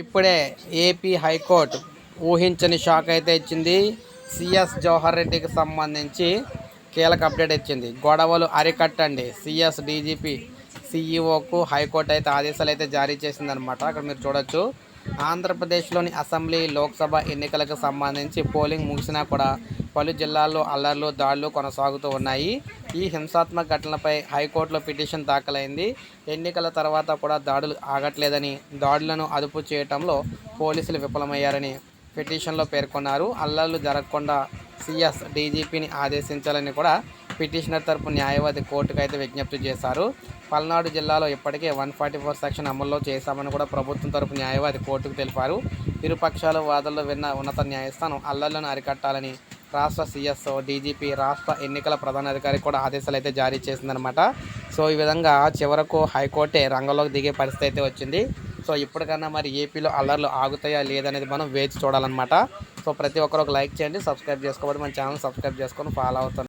ఇప్పుడే AP high court ఊహించని shock అయితే ఇచ్చింది. సిఎస్ జవహర్ రెడ్డికి సంబంధించి కీలక అప్డేట్ ఇచ్చింది. గొడవలు అరికట్టండి. సిఎస్ డీజీపీ సీఈఓకు హైకోర్టు అయితే ఆదేశాలు అయితే జారీ చేసిందనమాట అక్కడ మీరు చూడొచ్చు. ఆంధ్రప్రదేశ్లోని అసెంబ్లీ లోక్సభ ఎన్నికలకు సంబంధించి పోలింగ్ ముగిసినా కూడా పలు జిల్లాల్లో అల్లర్లు దాడులు కొనసాగుతూ ఉన్నాయి. ఈ హింసాత్మక ఘటనలపై హైకోర్టులో పిటిషన్ దాఖలైంది. ఎన్నికల తర్వాత కూడా దాడులు ఆగట్లేదని దాడులను అదుపు చేయటంలో పోలీసులు విఫలమయ్యారని పిటిషన్లో పేర్కొన్నారు. అల్లర్లు జరగకుండా సిఎస్ డీజీపీని ఆదేశించాలని కూడా పిటిషనర్ తరపు న్యాయవాది కోర్టుకు అయితే విజ్ఞప్తి చేశారు. పల్నాడు జిల్లాలో ఇప్పటికే వన్ ఫార్టీ ఫోర్ సెక్షన్ అమల్లో చేశామని కూడా ప్రభుత్వం తరపు న్యాయవాది కోర్టుకు తెలిపారు. ఇరుపక్షాలు వాదనలు విన్న ఉన్నత న్యాయస్థానం అల్లర్లను అరికట్టాలని రాష్ట్ర సిఎస్ డీజీపీ రాష్ట్ర ఎన్నికల ప్రధానాధికారి కూడా ఆదేశాలు అయితే జారీ చేసిందనమాట సో ఈ విధంగా చివరకు హైకోర్టే రంగంలోకి దిగే పరిస్థితి అయితే వచ్చింది. సో ఇప్పటికన్నా మరి ఏపీలో అల్లర్లు ఆగుతాయా లేదనేది మనం వేచి చూడాలన్నమాట. సో ప్రతి ఒక్కరు ఒక లైక్ చేయండి సబ్స్క్రైబ్ చేసుకోవాలి మన ఛానల్ సబ్స్క్రైబ్ చేసుకొని ఫాలో అవుతాను.